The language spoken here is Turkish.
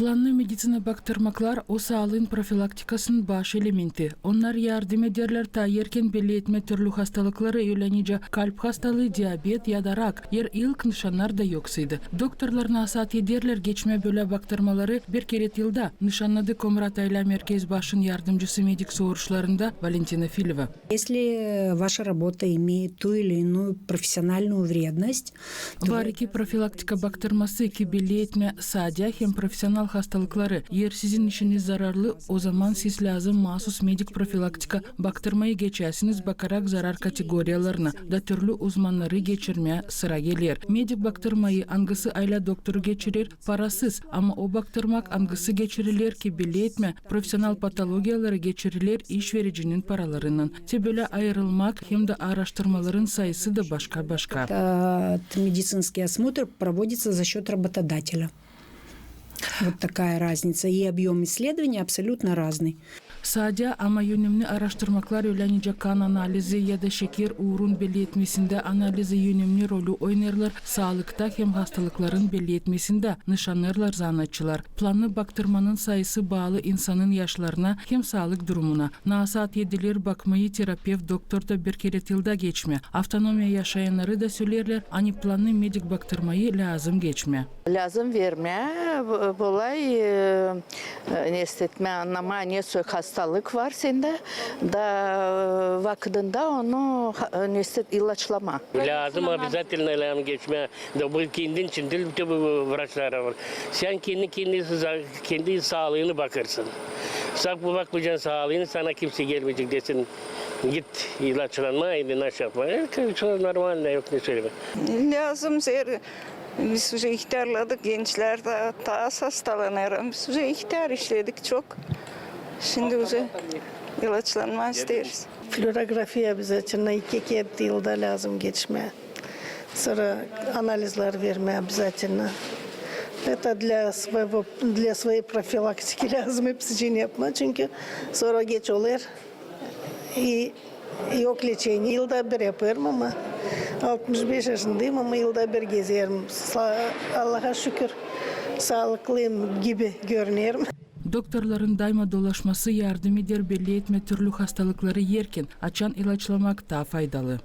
Planlı medicina baktırmaklar o sağlığın profilaktikasının baş elementi. Onlar yardım ederler ta erken belli etme türlü hastalıkları öğlenince kalp hastalığı, diyabet ya da rak yer ilk nişanlar da yoksaydı. Doktorlar nasat ederler geçme böyle baktırmaları bir kere yılda nişanladı Komrat Ayla Merkez Başın Yardımcısı medik soğuruşlarında Valentina Filova. Если э, ваша работа имеет ту или иную профессиональную вредность, то Var iki profilaktika baktırması ki belli etme sadece hem profesyonel hastalıkları. Eğer sizin işiniz zararlı o zaman siz lazım mahsus medik profilaktika baktırmayı geçersiniz bakarak zarar kategoriyalarına da türlü uzmanları geçirmeye sıra gelir. Medik baktırmayı hangisi ayla doktoru geçirir parasız ama o baktırmak hangisi geçirilir ki belli etme profesyonel patologiyaları geçirilir iş vericinin paralarının. Te böyle ayrılmak hem de araştırmaların sayısı da başka başka. этот медицинский осмотр проводится за счет работодателя. Вот такая разница. И объем исследований абсолютно разный. Sadece ama yönümlü araştırmalar öğrenince kan analizi ya da şeker uğrun belli etmesinde analizi yönümlü rolü oynarlar. Sağlıkta hem hastalıkların belli etmesinde nişanlarlar zanatçılar. Planlı baktırmanın sayısı bağlı insanın yaşlarına hem sağlık durumuna. Nasat yediler bakmayı terapevt doktor da bir kere yılda geçme. Avtonomiya yaşayanları da söylerler. Ani planlı medik baktırmayı lazım geçme. Lazım verme. Bu- bu Olay e, e, ne sö- hastalık var sende da e, vaktinde onu ha- ne hisset, ilaçlama. Lazım обязательно lazım geçme. Da bu kendin için değil bütün bu vraçlara var. Sen kendi kendi kendi sağlığını bakarsın. Sen bu bakmayacaksın sağlığını sana kimse gelmeyecek desin. Git ilaçlanma, elini aş yapma. Çok normal ne yok ne söyleme. Lazım ser. Biz уже ihtiyarladık gençler de daha az hastalanır. Biz уже ihtiyar işledik çok. Şimdi уже ilaçlanma isteriz. Флюорография обязательно и кекет yılda lazım geçme. Sonra анализler verme обязательно. Это для своего для своей профилактики lazım hepsi için yapma çünkü sonra geç olur. И yok лечения. Yılda bir yaparım ama 65 yaşındayım ama yılda bir gezerim. Sa- Allah'a şükür sağlıklıyım gibi görünüyorum. Doktorların daima dolaşması yardım eder belli etme türlü hastalıkları yerken açan ilaçlamak daha faydalı.